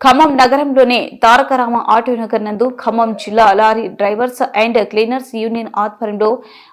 ఖమ్మం నగరంలోని తారకరామ ఆటో నగర్ నందు ఖమ్మం జిల్లా lorry drivers and cleaners union ఆధ్వర్యంలో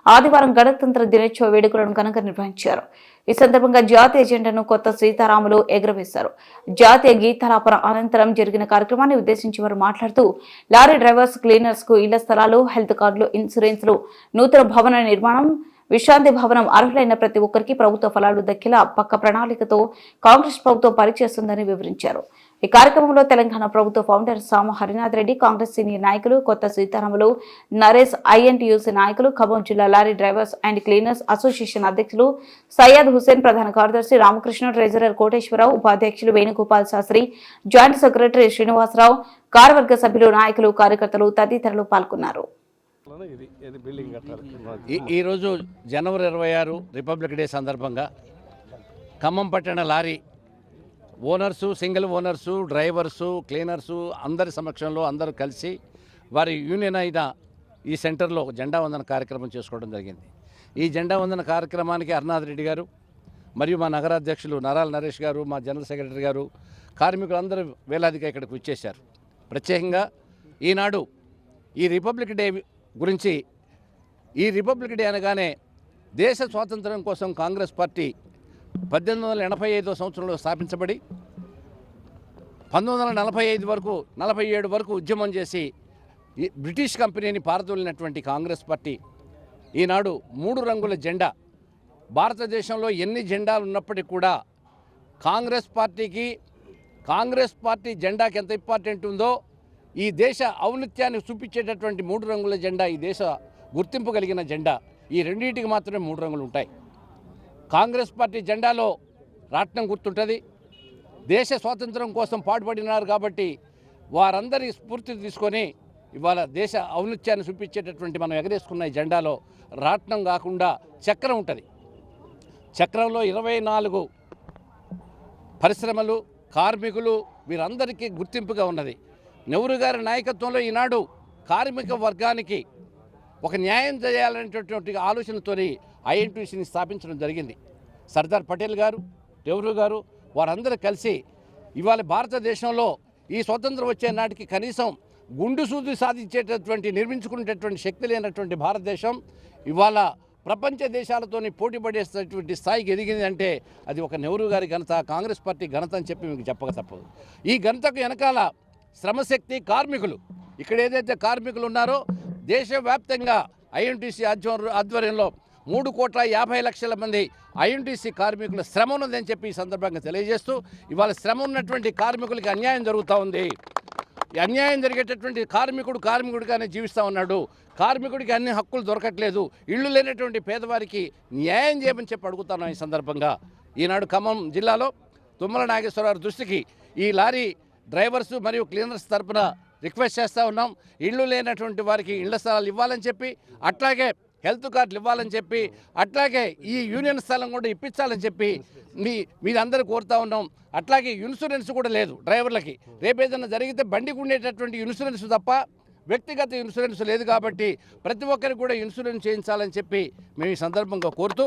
ఆదివారం గణతంత్ర దినోత్సవ వేడుకలను ఘనంగా నిర్వహించారు. ఈ సందర్భంగా జాతీయ జెండాను కొత్త సీతారాములు ఎగురవేశారు. జాతీయ గీతాలాపన అనంతరం జరిగిన కార్యక్రమాన్ని ఉద్దేశించి వారు మాట్లాడుతూ లారీ డ్రైవర్స్ క్లీనర్స్కు ఇళ్ళ స్థలాలు హెల్త్ కార్డులు ఇన్సూరెన్స్లు నూతన భవన నిర్మాణం విశ్రాంతి భవనం అర్హులైన ప్రతి ఒక్కరికి ప్రభుత్వ ఫలాలు దక్కేలా పక్క ప్రణాళికతో కాంగ్రెస్ ప్రభుత్వం పనిచేస్తుందని వివరించారు. ఈ కార్యక్రమంలో తెలంగాణ ప్రభుత్వ ఫౌండర్ సామ హరినాథ్ రెడ్డి కాంగ్రెస్ సీనియర్ నాయకులు కొత్త సీతారాములు నరేష్ ఐఎన్టీయూసీ నాయకులు ఖమ్మం జిల్లా lorry drivers and cleaners association అధ్యక్షులు సయ్యద్ హుసేన్ ప్రధాన కార్యదర్శి రామకృష్ణ ట్రెజరర్ కోటేశ్వరరావు ఉపాధ్యక్షులు వేణుగోపాల్ శాస్త్రి జాయింట్ సెక్రటరీ శ్రీనివాసరావు కార్యవర్గ సభ్యులు నాయకులు కార్యకర్తలు తదితరులు పాల్గొన్నారు. ఇది ఇది బిల్డింగ్ కట్టాలి. ఈ ఈరోజు జనవరి ఇరవై ఆరు రిపబ్లిక్ డే సందర్భంగా ఖమ్మం పట్టణ lorry owners single owners drivers cleaners అందరి సమక్షంలో అందరూ కలిసి వారి యూనియన్ అయిన ఈ సెంటర్లో జెండా వందన కార్యక్రమం చేసుకోవడం జరిగింది. ఈ జెండా వందన కార్యక్రమానికి అరుణాథ్ రెడ్డి గారు మరియు మా నగరాధ్యక్షులు నరాల నరేష్ గారు మా జనరల్ సెక్రటరీ గారు కార్మికులు అందరూ వేలాదిగా ఇక్కడికి వచ్చేశారు. ప్రత్యేకంగా ఈనాడు ఈ రిపబ్లిక్ డే గురించి ఈ రిపబ్లిక్ డే అనగానే దేశ స్వాతంత్రం కోసం కాంగ్రెస్ పార్టీ పద్దెనిమిది వందల ఎనభై ఐదో సంవత్సరంలో స్థాపించబడి పంతొమ్మిది వందల నలభై ఐదు వరకు నలభై ఏడు వరకు ఉద్యమం చేసి ఈ బ్రిటిష్ కంపెనీని పారదోలినటువంటి కాంగ్రెస్ పార్టీ ఈనాడు మూడు రంగుల జెండా. భారతదేశంలో ఎన్ని జెండాలు ఉన్నప్పటికీ కూడా కాంగ్రెస్ పార్టీకి కాంగ్రెస్ పార్టీ జెండాకి ఎంత ఇంపార్టెంట్ ఉందో ఈ దేశ ఔన్నత్యాన్ని చూపించేటటువంటి మూడు రంగుల జెండా ఈ దేశ గుర్తింపు కలిగిన జెండా ఈ రెండింటికి మాత్రమే మూడు రంగులు ఉంటాయి. కాంగ్రెస్ పార్టీ జెండాలో రాట్నం గుర్తుంటుంది. దేశ స్వాతంత్రం కోసం పాటుపడినారు కాబట్టి వారందరి స్ఫూర్తి తీసుకొని ఇవాళ దేశ ఔన్నత్యాన్ని చూపించేటటువంటి మనం ఎగరేసుకున్న జెండాలో రాట్నం కాకుండా చక్రం ఉంటుంది. చక్రంలో ఇరవై నాలుగు పరిశ్రమలు కార్మికులు వీరందరికీ గుర్తింపుగా ఉన్నది. నెహ్రూ గారి నాయకత్వంలో ఈనాడు కార్మిక వర్గానికి ఒక న్యాయం చేయాలనేటటువంటి ఆలోచనతోని ఐఎన్టీసీని స్థాపించడం జరిగింది. సర్దార్ పటేల్ గారు నెహ్రూ గారు వారందరూ కలిసి ఇవాళ భారతదేశంలో ఈ స్వతంత్రం వచ్చే నాటికి కనీసం గుండు సూది సాధించేటటువంటి నిర్మించుకునేటటువంటి శక్తి లేనటువంటి భారతదేశం ఇవాళ ప్రపంచ దేశాలతోని పోటీ పడేటటువంటి స్థాయికి ఎదిగింది అంటే అది ఒక నెహ్రూ గారి ఘనత కాంగ్రెస్ పార్టీ ఘనత అని చెప్పి మీకు చెప్పక తప్పదు. ఈ ఘనతకు వెనకాల శ్రమశక్తి కార్మికులు. ఇక్కడ ఏదైతే కార్మికులు ఉన్నారో దేశవ్యాప్తంగా ఐఎన్టీసీ ఆధ్వర్యం ఆధ్వర్యంలో మూడు కోట్ల యాభై లక్షల మంది ఐఎన్టీసీ కార్మికుల శ్రమ ఉన్నదని చెప్పి ఈ సందర్భంగా తెలియజేస్తూ ఇవాళ శ్రమ ఉన్నటువంటి కార్మికులకి అన్యాయం జరుగుతూ ఉంది. అన్యాయం జరిగేటటువంటి కార్మికుడు కార్మికుడిగానే జీవిస్తూ ఉన్నాడు. కార్మికుడికి అన్ని హక్కులు దొరకట్లేదు. ఇళ్ళు లేనటువంటి పేదవారికి న్యాయం చేయమని చెప్పి అడుగుతాను ఈ సందర్భంగా. ఈనాడు ఖమ్మం జిల్లాలో తుమ్మల నాగేశ్వరరావు దృష్టికి ఈ లారీ డ్రైవర్స్ మరియు క్లీనర్స్ తరపున రిక్వెస్ట్ చేస్తూ ఉన్నాం. ఇళ్ళు లేనటువంటి వారికి ఇళ్ళ స్థలాలు ఇవ్వాలని చెప్పి అట్లాగే హెల్త్ కార్డులు ఇవ్వాలని చెప్పి అట్లాగే ఈ యూనియన్ స్థలం కూడా ఇప్పించాలని చెప్పి మీ మీరందరూ కోరుతా ఉన్నాం. అట్లాగే ఇన్సూరెన్స్ కూడా లేదు డ్రైవర్లకి. రేపు ఏదైనా జరిగితే బండికి ఉండేటటువంటి ఇన్సూరెన్స్ తప్ప వ్యక్తిగత ఇన్సూరెన్స్ లేదు కాబట్టి ప్రతి ఒక్కరికి కూడా ఇన్సూరెన్స్ చేయించాలని చెప్పి మేము ఈ సందర్భంగా కోరుతూ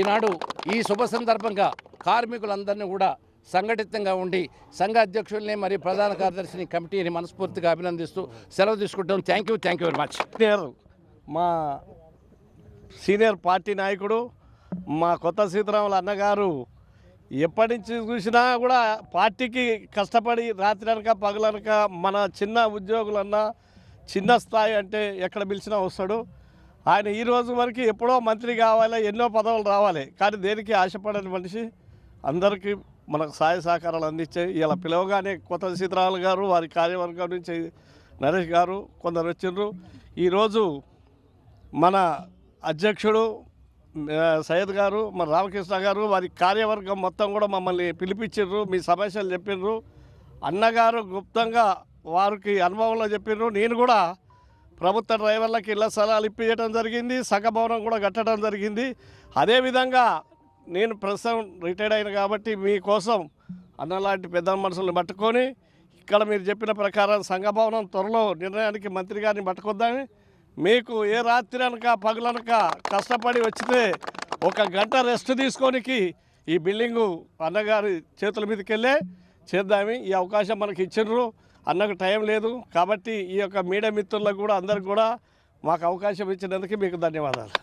ఈనాడు ఈ శుభ సందర్భంగా కార్మికులందరినీ కూడా సంఘటితంగా ఉండి సంఘ అధ్యక్షుల్ని మరియు ప్రధాన కార్యదర్శిని కమిటీని మనస్ఫూర్తిగా అభినందిస్తూ సెలవు తీసుకుంటాం thank you thank you very much మా సీనియర్ పార్టీ నాయకుడు మా కొత్త సీతారాముల అన్నగారు ఎప్పటి నుంచి చూసినా కూడా పార్టీకి కష్టపడి రాత్రి అనక పగలనక మన చిన్న ఉద్యోగులన్నా చిన్న స్థాయి అంటే ఎక్కడ పిలిచినా వస్తాడు. ఆయన ఈ రోజు వరకు ఎప్పుడో మంత్రి కావాలి ఎన్నో పదవులు రావాలి. కానీ దేనికి ఆశపడని మనిషి? అందరికీ మనకు సహాయ సహకారాలు అందించాయి ఇలా పిలవగానే కొత్త సీతారాములు గారు వారి కార్యవర్గం నుంచి నరేష్ గారు కొందరు వచ్చిండ్రు ఈరోజు మన అధ్యక్షుడు సయ్యద్ గారు మన రామకృష్ణ గారు వారి కార్యవర్గం మొత్తం కూడా మమ్మల్ని పిలిపించారు మీ సమస్యలు చెప్పిండ్రు అన్నగారు గుప్తంగా వారికి అనుభవంలో చెప్పిండ్రు నేను కూడా ప్రభుత్వ డ్రైవర్లకు ఇళ్ళ స్థలాలు ఇప్పించడం జరిగింది సగభవనం కూడా కట్టడం జరిగింది. అదేవిధంగా నేను ప్రస్తుతం రిటైర్డ్ అయిన కాబట్టి మీకోసం అన్నలాంటి పెద్ద మనుషులను పట్టుకొని ఇక్కడ మీరు చెప్పిన ప్రకారం సంఘభవనం త్వరలో నిర్ణయానికి మంత్రి గారిని పట్టుకొద్దామని మీకు ఏ రాత్రి అనక పగలనక కష్టపడి వచ్చితే ఒక గంట రెస్ట్ తీసుకోనికి ఈ బిల్డింగు అన్నగారి చేతుల మీదకి వెళ్ళే చేద్దామి ఈ అవకాశం మనకి ఇచ్చిండ్రు. అన్నకు టైం లేదు కాబట్టి ఈ యొక్క మీడియా మిత్రులకు కూడా అందరికి కూడా మాకు అవకాశం ఇచ్చినందుకు మీకు ధన్యవాదాలు.